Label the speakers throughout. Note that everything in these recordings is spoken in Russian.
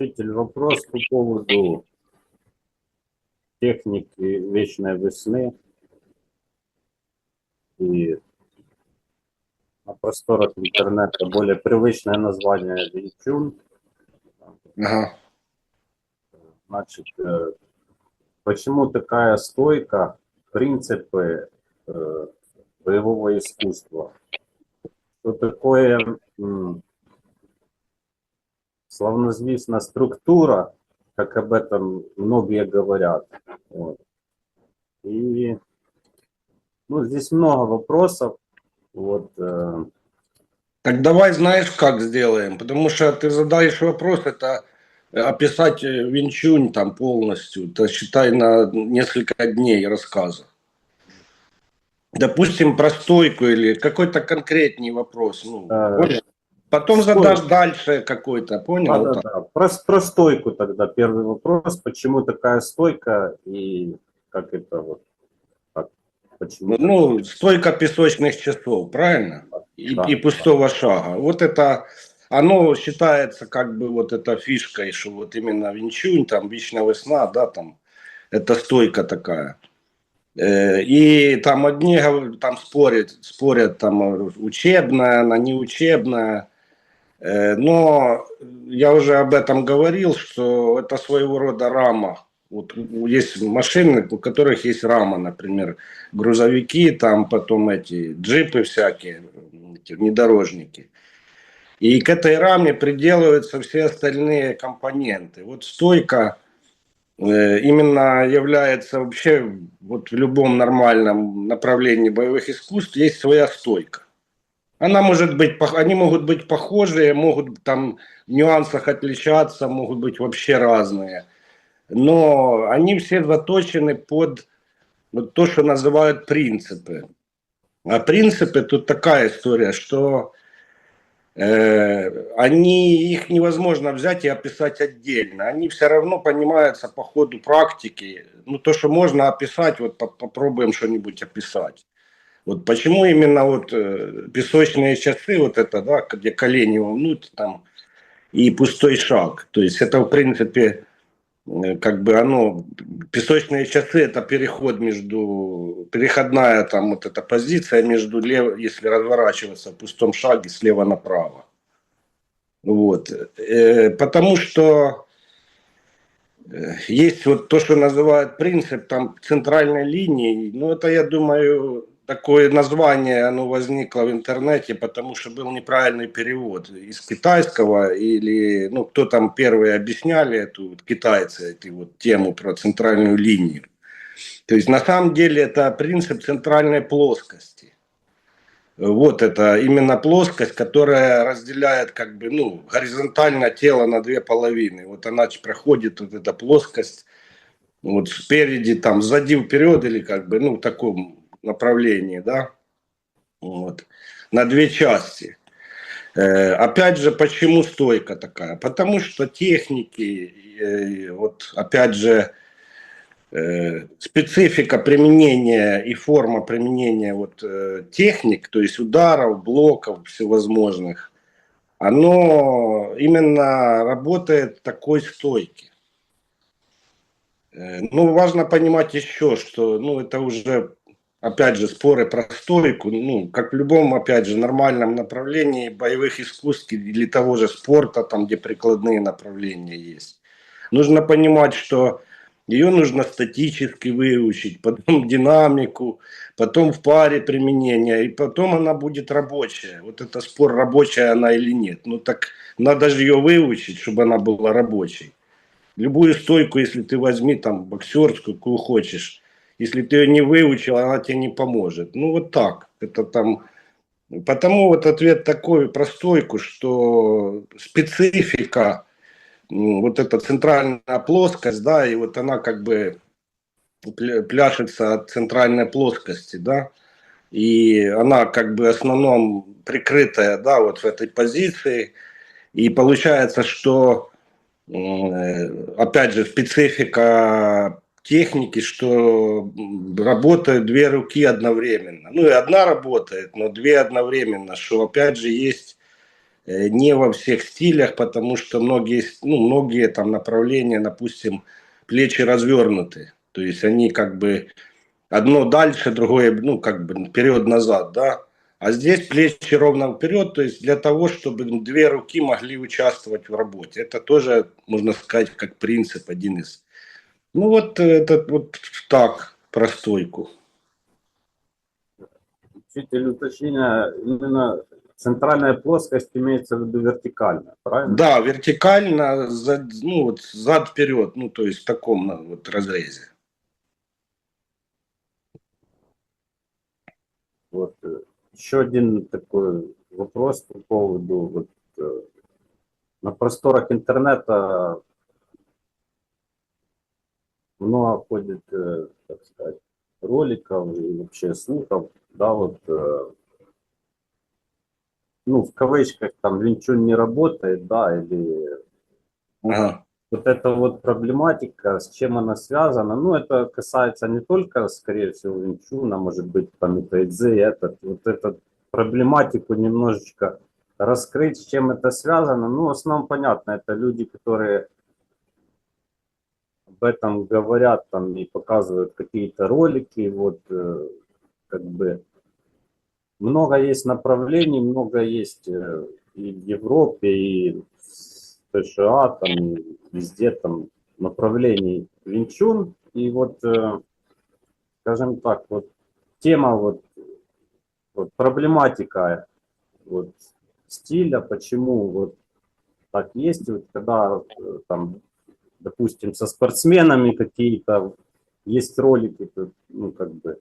Speaker 1: Учитель, вопрос по поводу техники вечной весны и на просторах интернета более привычное название Винчун.
Speaker 2: Ага.
Speaker 1: Значит, э, почему такая стойка, принципы э, боевого искусства? Что такое м, славнозвестная структура, как об этом многие говорят. Вот. И ну, здесь много вопросов. Вот, э,
Speaker 2: Так давай знаешь, как сделаем? Потому что ты задаешь вопрос, это описать Винчунь там полностью, это считай на несколько дней рассказа. Допустим, про стойку или какой-то конкретный вопрос. Ну, понял? Потом
Speaker 1: стойку.
Speaker 2: задашь дальше какой-то, понял? Вот так.
Speaker 1: да-да-да. Про, про стойку тогда первый вопрос. Почему такая стойка и как это вот как, почему?
Speaker 2: Ну, стойка песочных часов, правильно? И,
Speaker 1: Да.
Speaker 2: и пустого шага. Вот это, оно считается как бы вот эта фишкой, что вот именно Винчунь, там, Вечная весна, да, там, это стойка такая. Э, И там одни там спорят, спорят там учебная, она не учебная. Э, Но я уже об этом говорил, что это своего рода рама. Вот есть машины, у которых есть рама, например, грузовики, там потом эти джипы всякие, эти внедорожники. И к этой раме приделываются все остальные компоненты. Вот стойка э, именно является вообще вот в любом нормальном направлении боевых искусств есть своя стойка. Она может быть, они могут быть похожие, могут там в нюансах отличаться, могут быть вообще разные. Но они все заточены под вот то, что называют принципы. А принципы тут такая история, что э, они их невозможно взять и описать отдельно. Они все равно понимаются по ходу практики. Ну, то, что можно описать, вот по- попробуем что-нибудь описать. Вот почему именно вот э, песочные часы, вот это, да, где колени вовнутрь там и пустой шаг. То есть это, в принципе, э, как бы оно, песочные часы это переход между, переходная там вот эта позиция между, лев, если разворачиваться в пустом шаге слева направо. Вот. Э, потому что есть вот то, что называют принцип там центральной линии. Ну, это, я думаю, такое название, оно возникло в интернете, потому что был неправильный перевод из китайского или, ну, кто там первые объясняли эту вот, китайцы, эту вот тему про центральную линию. То есть на самом деле это принцип центральной плоскости. Вот это именно плоскость, которая разделяет как бы, ну, горизонтально тело на две половины. Вот она проходит, вот эта плоскость, вот спереди, там, сзади вперед или как бы, ну, в таком направлении, да, вот, на две части. Э, опять же, почему стойка такая? Потому что техники, э, вот опять же, э, специфика применения и форма применения вот э, техник, то есть ударов, блоков всевозможных, оно именно работает такой стойке. Э, Ну, важно понимать еще, что, ну, это уже, опять же, споры про стойку, ну, как в любом, опять же, нормальном направлении боевых искусств или того же спорта, там, где прикладные направления есть. Нужно понимать, что ее нужно статически выучить, потом динамику, потом в паре применения, и потом она будет рабочая. Вот это спор, рабочая она или нет. Ну так надо же ее выучить, чтобы она была рабочей. Любую стойку, если ты возьми там боксерскую, какую хочешь, если ты ее не выучил, она тебе не поможет. Ну вот так. Это там... Потому вот ответ такой про стойку, что специфика, вот эта центральная плоскость, да, и вот она как бы пля- пляшется от центральной плоскости, да, и она как бы в основном прикрытая, да, вот в этой позиции, и получается, что э, опять же специфика техники, что работают две руки одновременно. Ну и одна работает, но две одновременно, что опять же есть э, не во всех стилях, потому что многие, ну, многие там направления, допустим, плечи развернуты. То есть они как бы одно дальше, другое, ну, как бы вперед-назад, да. А здесь плечи ровно вперед, то есть для того, чтобы две руки могли участвовать в работе. Это тоже, можно сказать, как принцип один из. Ну вот это вот так, про стойку.
Speaker 1: Учитель уточнения, именно центральная плоскость имеется в виду вертикальная, правильно?
Speaker 2: Да, вертикально, зад, ну вот зад вперед, ну то есть в таком ну, вот разрезе.
Speaker 1: Вот э, еще один такой вопрос по поводу вот, э, на просторах интернета много ходит, э, так сказать, роликов и вообще слухов, да, вот, э, ну, в кавычках, там, Винчун не работает, да, или
Speaker 2: Ага.
Speaker 1: вот эта вот проблематика, с чем она связана, ну, это касается не только, скорее всего, Винчуна, может быть, там и Тайцзи, этот, вот эту проблематику немножечко раскрыть, с чем это связано. Ну, в основном понятно, это люди, которые об этом говорят там и показывают какие-то ролики, вот, э, как бы, много есть направлений, много есть э, и в Европе, и в США, там, и везде там направлений Винчун. И вот, э, скажем так, вот тема, вот, вот проблематика вот, стиля, почему вот так есть, вот когда там, допустим, со спортсменами какие-то есть ролики, ну, как бы,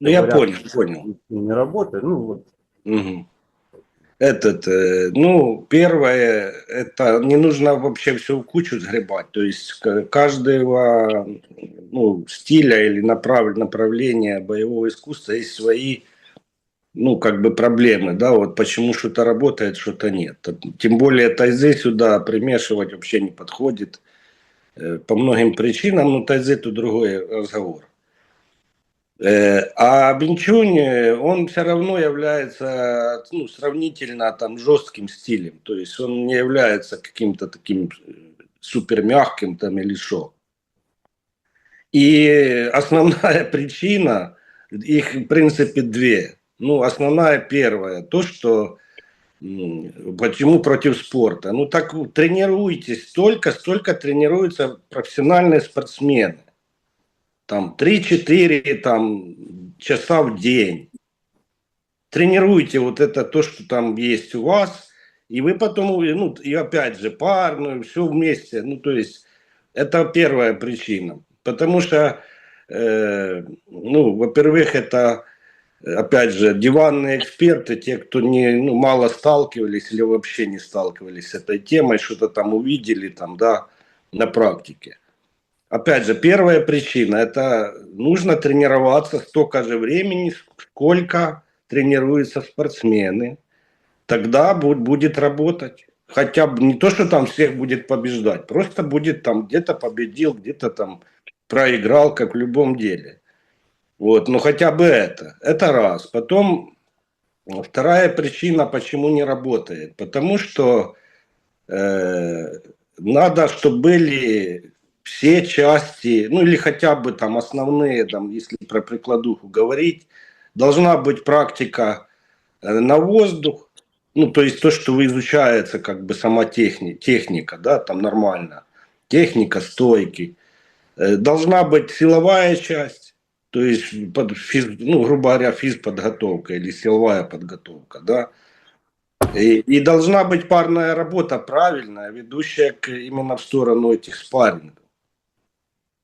Speaker 2: Ну я понял, понял.
Speaker 1: не работает, ну, вот,
Speaker 2: Мгм. Этот, э, ну, первое, это не нужно вообще все в кучу сгребать. То есть каждого ну, стиля или направ- направления боевого искусства есть свои, ну, как бы проблемы, да, вот почему что-то работает, что-то нет. Тем более тайзы сюда примешивать вообще не подходит по многим причинам, тайзы тут другой разговор. А Бинчунь, э, он все равно является ну, сравнительно там жестким стилем. То есть он не является каким-то таким э, супер мягким там или что. И основная причина, их в принципе две. Ну, основная первая, то, что почему против спорта. Ну, так тренируйтесь столько, столько тренируются профессиональные спортсмены там 3-4 там, часа в день. Тренируйте вот это то, что там есть у вас, и вы потом, ну, и опять же, парную, все вместе. Ну, то есть, это первая причина. Потому что, э, ну, во-первых, это, опять же, диванные эксперты, те, кто не, ну, мало сталкивались или вообще не сталкивались с этой темой, что-то там увидели, там, да, на практике. Опять же, первая причина – это нужно тренироваться столько же времени, сколько тренируются спортсмены. Тогда бу- будет работать. Хотя бы не то, что там всех будет побеждать, просто будет там где-то победил, где-то там проиграл, как в любом деле. Вот, но хотя бы это. Это раз. Потом вторая причина, почему не работает. Потому что э, надо, чтобы были все части, ну или хотя бы там основные, там, если про прикладуху говорить, должна быть практика э, на воздух, ну то есть то, что изучается как бы сама техни, техника, да, там нормально, техника стойки. Э, Должна быть силовая часть, то есть, под физ, ну, грубо говоря, физподготовка или силовая подготовка, да. И, и должна быть парная работа правильная, ведущая к, именно в сторону этих спаррингов.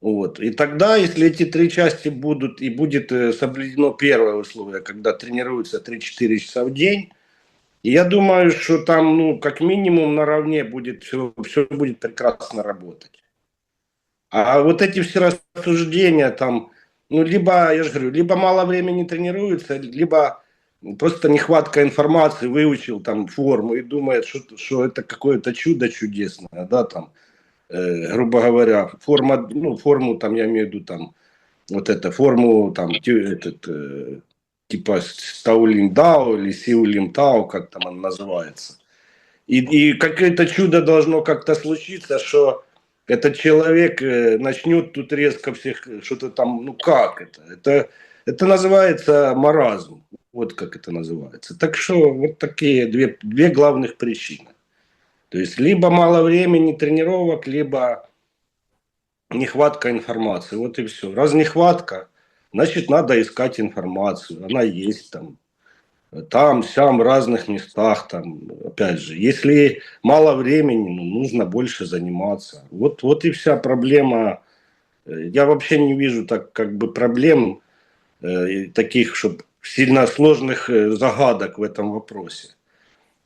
Speaker 2: Вот. И тогда, если эти три части будут, и будет э, соблюдено первое условие, когда тренируются 3-4 часа в день, я думаю, что там, ну, как минимум наравне будет все, все будет прекрасно работать. А вот эти все рассуждения там, ну, либо, я же говорю, либо мало времени тренируются, либо просто нехватка информации, выучил там форму и думает, что, что это какое-то чудо чудесное, да, там, э, грубо говоря, форма, ну, форму там, я имею в виду там, вот это, форму там, этот, э, типа Стаулин Дао или Сиулин Тао, как там он называется. И, и какое-то чудо должно как-то случиться, что этот человек э, начнет тут резко всех что-то там, ну как это? Это, это называется маразм. Вот как это называется. Так что вот такие две, две главных причины. То есть либо мало времени тренировок, либо нехватка информации. Вот и все. Раз нехватка, значит надо искать информацию. Она есть там. Там, сям, разных местах, там, опять же, если мало времени, ну, нужно больше заниматься. Вот, вот и вся проблема. Э, Я вообще не вижу так, как бы проблем э, таких, чтобы сильно сложных э, загадок в этом вопросе.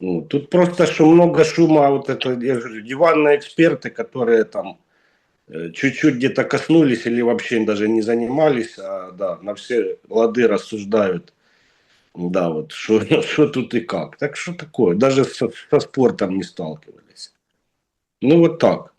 Speaker 2: Ну, тут просто, что много шума, вот это, я говорю, диванные эксперты, которые там э, чуть-чуть где-то коснулись или вообще даже не занимались, а да, на все лады рассуждают. Да, вот что, что тут и как. Так что такое, даже со, со спортом не сталкивались. Ну вот так.